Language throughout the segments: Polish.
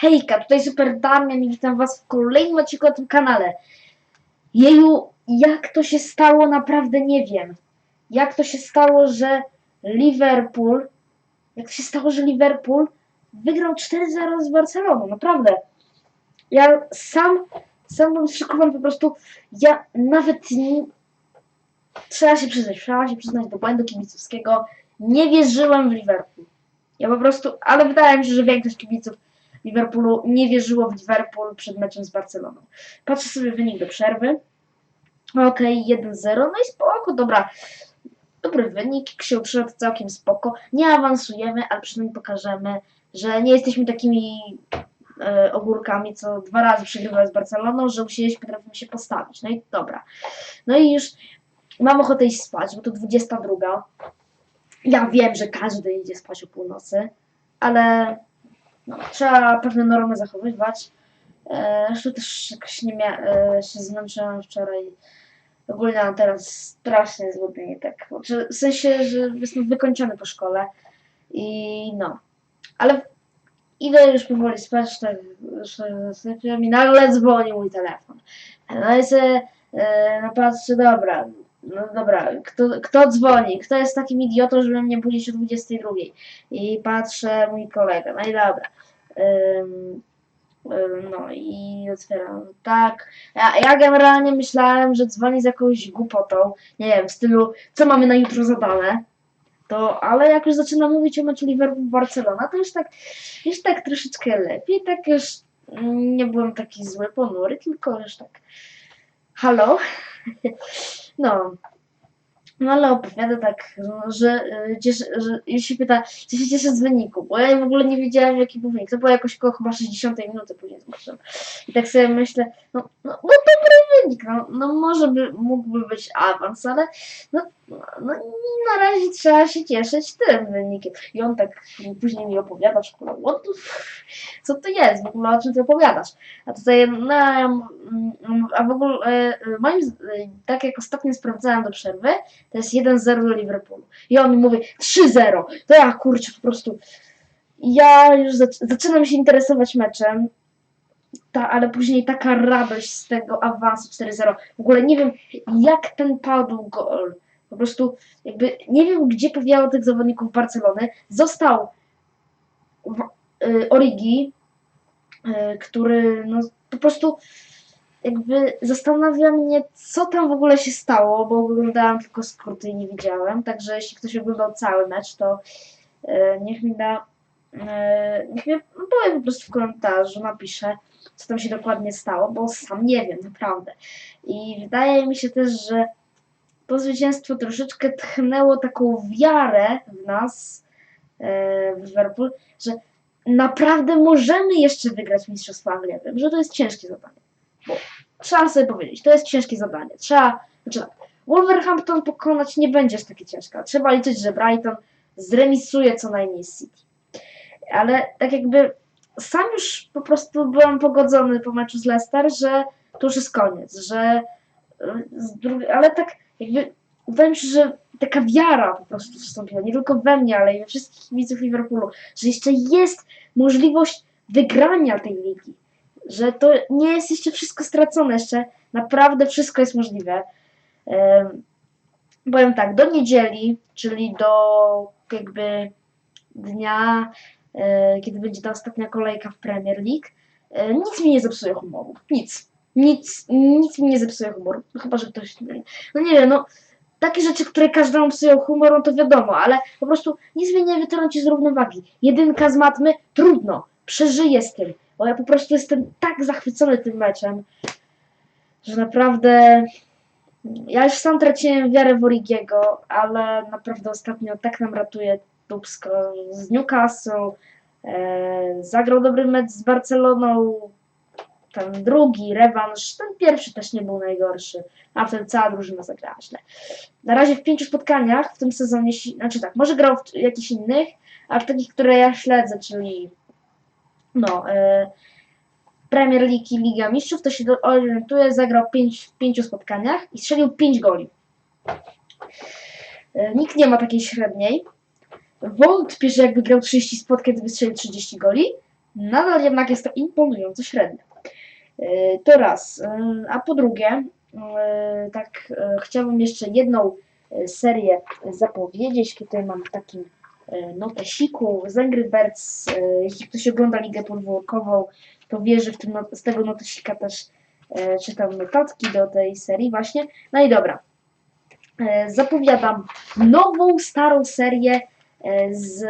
Hejka, tutaj Super Damian i witam was w kolejnym odcinku na tym kanale. Jeju, jak to się stało, naprawdę nie wiem. Jak to się stało, że Liverpool, jak to się stało, że Liverpool wygrał 4-0 z Barceloną, naprawdę. Ja sam, sam byłem szokowany po prostu, ja nawet nie, trzeba się przyznać, trzeba się przyznać do błędu kibicowskiego, nie wierzyłem w Liverpool. Ja po prostu, ale wydaje mi się, że większość kibiców Liverpoolu nie wierzyło w Liverpool przed meczem z Barceloną. Patrzę sobie wynik do przerwy. Okej, 1-0, no i spoko, dobra. Dobry wynik, się przyszedł całkiem spoko. Nie awansujemy, ale przynajmniej pokażemy, że nie jesteśmy takimi e, ogórkami, co dwa razy przegrywały z Barceloną, że musieliśmy, potrafimy się postawić. No i dobra. No i już mam ochotę iść spać, bo to 22. Ja wiem, że każdy idzie spać o północy, ale no, trzeba pewne normy zachowywać. E, Zresztą też jakoś nie mia- e, się zmęczyłam wczoraj. Ogólnie mam teraz strasznie złudnie, tak. Znaczy, w sensie, że jestem wykończony po szkole i no. Ale idę już powoli spać, tak, że sypiam i nagle dzwoni mój telefon. No i sobie e, no patrzę, dobra, no dobra, kto, kto dzwoni? Kto jest takim idiotą, żeby mnie budzić o 22? I patrzę, mój kolega, no i dobra. Ym, no i otwieram. Tak. Ja, ja generalnie myślałem, że dzwoni z jakąś głupotą. Nie wiem, w stylu, co mamy na jutro zadane. To, ale jak już zaczyna mówić o meczu Liverpool-Barcelona, to już tak, już tak troszeczkę lepiej. Tak już mm, nie byłem taki zły, ponury, tylko już tak. Halo? No. No ale opowiada tak, że, y, cieszy, że już się pyta, czy się cieszę z wyniku, bo ja w ogóle nie wiedziałem jaki był wynik. To było jakoś koło chyba 60 minuty później zobaczyłem. I tak sobie myślę, no, no, no dobry wynik, no, no może by, mógłby być awans, ale no, no, i na razie trzeba się cieszyć tym wynikiem. I on tak później mi opowiada w szkole, what the co to jest, w ogóle o czym ty opowiadasz? A tutaj, no, ja m- m- a w ogóle, e, moim, e, tak jak ostatnio sprawdzałem do przerwy, to jest 1-0 do Liverpoolu. I on mi mówi 3-0. To ja kurczę po prostu. Ja już zac- zaczynam się interesować meczem. Ta, ale później taka radość z tego awansu 4-0. W ogóle nie wiem, jak ten padł gol. Po prostu jakby nie wiem, gdzie powiało tych zawodników Barcelony. Został w, y, Origi, y, który no, po prostu jakby zastanawia mnie, co tam w ogóle się stało, bo oglądałam tylko skróty i nie widziałem. Także jeśli ktoś oglądał cały mecz, to e, niech mi da. E, niech mi powie po prostu w komentarzu, napisze, co tam się dokładnie stało, bo sam nie wiem, naprawdę. I wydaje mi się też, że to zwycięstwo troszeczkę tchnęło taką wiarę w nas, e, w Liverpool, że naprawdę możemy jeszcze wygrać Mistrzostwo Anglii. Wiem, że to jest ciężkie zadanie. Bo trzeba sobie powiedzieć, to jest ciężkie zadanie. Trzeba, znaczy tak, Wolverhampton pokonać nie będzie aż takie ciężko. Trzeba liczyć, że Brighton zremisuje co najmniej City. Ale tak jakby sam już po prostu byłem pogodzony po meczu z Leicester, że to już jest koniec, że y, ale tak jakby wydaje mi się, że taka wiara po prostu wstąpiła, nie tylko we mnie, ale i we wszystkich kibiców Liverpoolu, że jeszcze jest możliwość wygrania tej ligi że to nie jest jeszcze wszystko stracone, jeszcze naprawdę wszystko jest możliwe. Em, powiem tak, do niedzieli, czyli do jakby dnia, kiedy będzie ta ostatnia kolejka w Premier League, e, nic mi nie zepsuje humoru. Nic. Nic, nic mi nie zepsuje humoru. No Chyba, że ktoś. No nie wiem, no. Takie rzeczy, które każdemu psują humor, no to wiadomo, ale po prostu nic mnie nie wytrąci z równowagi. Jedynka z matmy, trudno, przeżyję z tym, bo ja po prostu jestem tak zachwycony tym meczem, że naprawdę ja już sam traciłem wiarę w Origiego, ale naprawdę ostatnio tak nam ratuje Z Newcastle, e, zagrał dobry mecz z Barceloną, ten drugi rewanż, ten pierwszy też nie był najgorszy, a ten cała drużyna zagrała źle. Na razie w pięciu spotkaniach w tym sezonie, znaczy tak, może grał w jakichś innych, a w takich, które ja śledzę, czyli no, e, Premier League i Liga Mistrzów, to się orientuje, zagrał pięć, w pięciu spotkaniach i strzelił 5 goli. E, Nikt nie ma takiej średniej. Wątpię, że jakby grał 30 spotkań, to by strzelił 30 goli, nadal jednak jest to imponująco średnio. E, To raz. E, A po drugie, e, tak e, chciałbym jeszcze jedną serię zapowiedzieć. Tutaj mam e, notesiku z Angry Birds. Jeśli ktoś ogląda Ligę Podwórkową, to wie, że w tym, z tego notesika też czytam notatki do tej serii właśnie. No i dobra. Zapowiadam nową, starą serię z...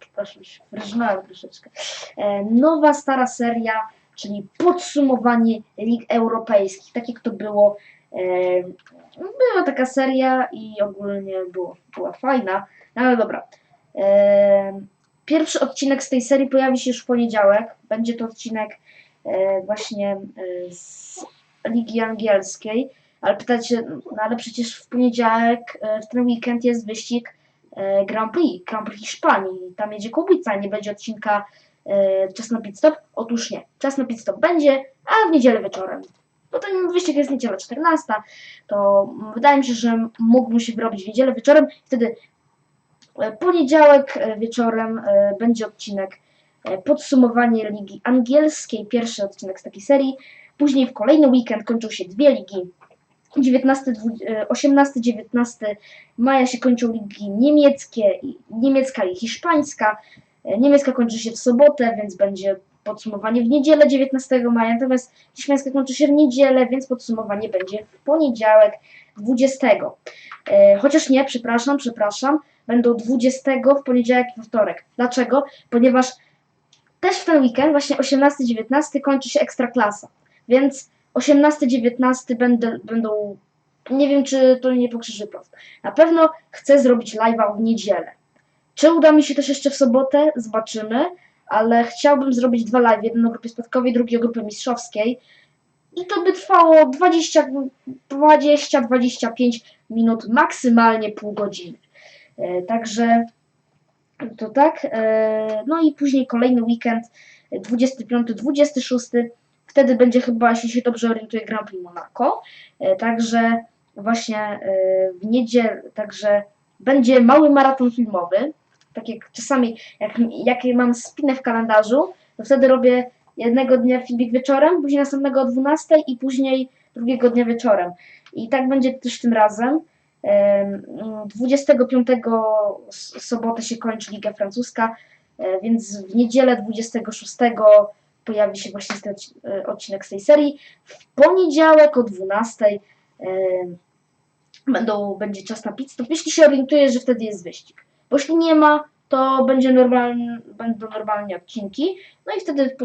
Przepraszam, wyrżnąłem troszeczkę. E, Nowa, stara seria, czyli podsumowanie lig europejskich, tak jak to było. e, Była taka seria i ogólnie było, była fajna, no ale dobra. E, Pierwszy odcinek z tej serii pojawi się już w poniedziałek. Będzie to odcinek e, właśnie e, z Ligi Angielskiej. Ale pytacie, no ale przecież w poniedziałek, e, w ten weekend jest wyścig e, Grand Prix, Grand Prix Hiszpanii. Tam jedzie Kubica, nie będzie odcinka e, Czas na pit stop. Otóż nie, Czas na pit stop będzie, a w niedzielę wieczorem. Bo ten wyścig jest niedziela 14, to wydaje mi się, że mógłbym się wyrobić w niedzielę wieczorem. Wtedy e, poniedziałek e, wieczorem e, będzie odcinek e, podsumowanie Ligi Angielskiej, pierwszy odcinek z takiej serii. Później w kolejny weekend kończą się dwie ligi 18-19 maja się kończą ligi niemieckie, niemiecka i hiszpańska. E, Niemiecka kończy się w sobotę, więc będzie podsumowanie w niedzielę 19 maja, natomiast hiszpańska kończy się w niedzielę, więc podsumowanie będzie w poniedziałek 20. E, Chociaż nie, przepraszam, przepraszam, będą 20 w poniedziałek i wtorek. Dlaczego? Ponieważ też w ten weekend, właśnie 18-19 kończy się Ekstraklasa, więc 18-19 będę, będą. Nie wiem, czy to nie pokrzyży prawd. Na pewno chcę zrobić live'a w niedzielę. Czy uda mi się też jeszcze w sobotę? Zobaczymy. Ale chciałbym zrobić dwa live. Jeden o grupie spadkowej, drugi o grupie mistrzowskiej. I to by trwało 20 20-25 minut, maksymalnie pół godziny. E, Także to tak. E, No i później kolejny weekend, 25-26. Wtedy będzie chyba, jeśli się dobrze orientuję, Grand Prix Monaco. E, Także właśnie e, w niedzielę, także będzie mały maraton filmowy. Tak jak czasami, jak, jak mam spinę w kalendarzu, to wtedy robię jednego dnia filmik wieczorem, później następnego o 12 i później drugiego dnia wieczorem. I tak będzie też tym razem. Em, 25 s- sobotę się kończy Liga Francuska, e, więc w niedzielę 26 pojawi się właśnie ten e, odcinek z tej serii. W poniedziałek o 12 em, będą, będzie czas na pit stop, jeśli się orientuję, że wtedy jest wyścig. Bo jeśli nie ma, to będzie normalny, będą normalnie odcinki, no i wtedy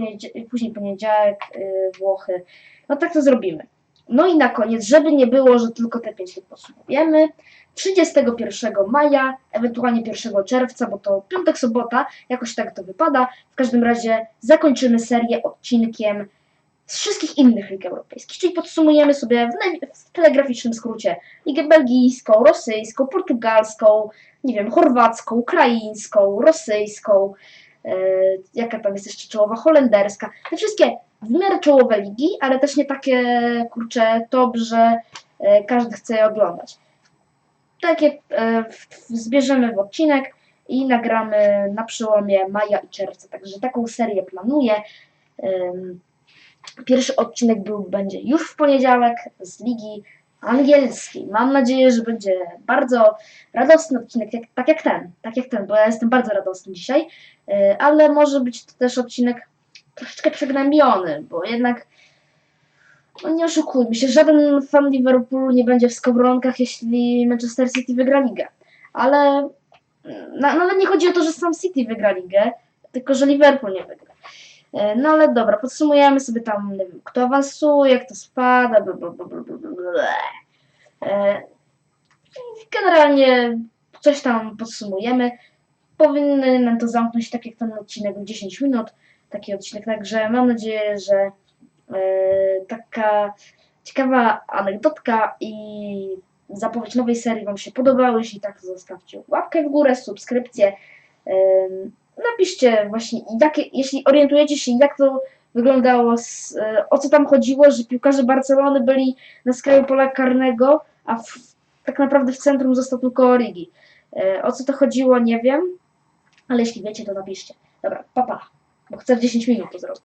później poniedziałek, y, Włochy. No tak to zrobimy. No i na koniec, żeby nie było, że tylko te 5 lat podsumujemy, 31 maja, ewentualnie 1 czerwca, bo to piątek, sobota, jakoś tak to wypada. W każdym razie zakończymy serię odcinkiem z wszystkich innych lig europejskich, czyli podsumujemy sobie w, w telegraficznym skrócie ligę belgijską, rosyjską, portugalską, nie wiem, chorwacką, ukraińską, rosyjską, e, jaka tam jest jeszcze czołowa, holenderska. Te wszystkie w miarę czołowe ligi, ale też nie takie, kurcze, top, że e, każdy chce je oglądać. Takie e, zbierzemy w odcinek i nagramy na przełomie maja i czerwca. Także taką serię planuję. Pierwszy odcinek był, będzie już w poniedziałek z Ligi Angielskiej. Mam nadzieję, że będzie bardzo radosny odcinek, jak, tak jak ten, tak jak ten, bo ja jestem bardzo radosny dzisiaj, e, ale może być to też odcinek troszeczkę przegnębiony, bo jednak no nie oszukujmy się, żaden fan Liverpoolu nie będzie w skowronkach, jeśli Manchester City wygra ligę. Ale na, nawet nie chodzi o to, że sam City wygra ligę, tylko że Liverpool nie wygra. E, No ale dobra, podsumujemy sobie tam, nie wiem, kto awansuje, kto spada, bla, bla, bla, bla. E, Generalnie coś tam podsumujemy. Powinny nam to zamknąć tak jak ten odcinek w 10 minut. Taki odcinek, także mam nadzieję, że e, taka ciekawa anegdotka i zapowiedź nowej serii Wam się podobały. Jeśli tak, to zostawcie łapkę w górę, subskrypcję. Em, Napiszcie właśnie, jeśli orientujecie się, jak to wyglądało, z, e, o co tam chodziło, że piłkarze Barcelony byli na skraju pola karnego, a w, tak naprawdę w centrum został tylko Origi. E, O co to chodziło, nie wiem, ale jeśli wiecie, to napiszcie. Dobra, papa. Pa. Bo chcę w 10 minut to zrobić.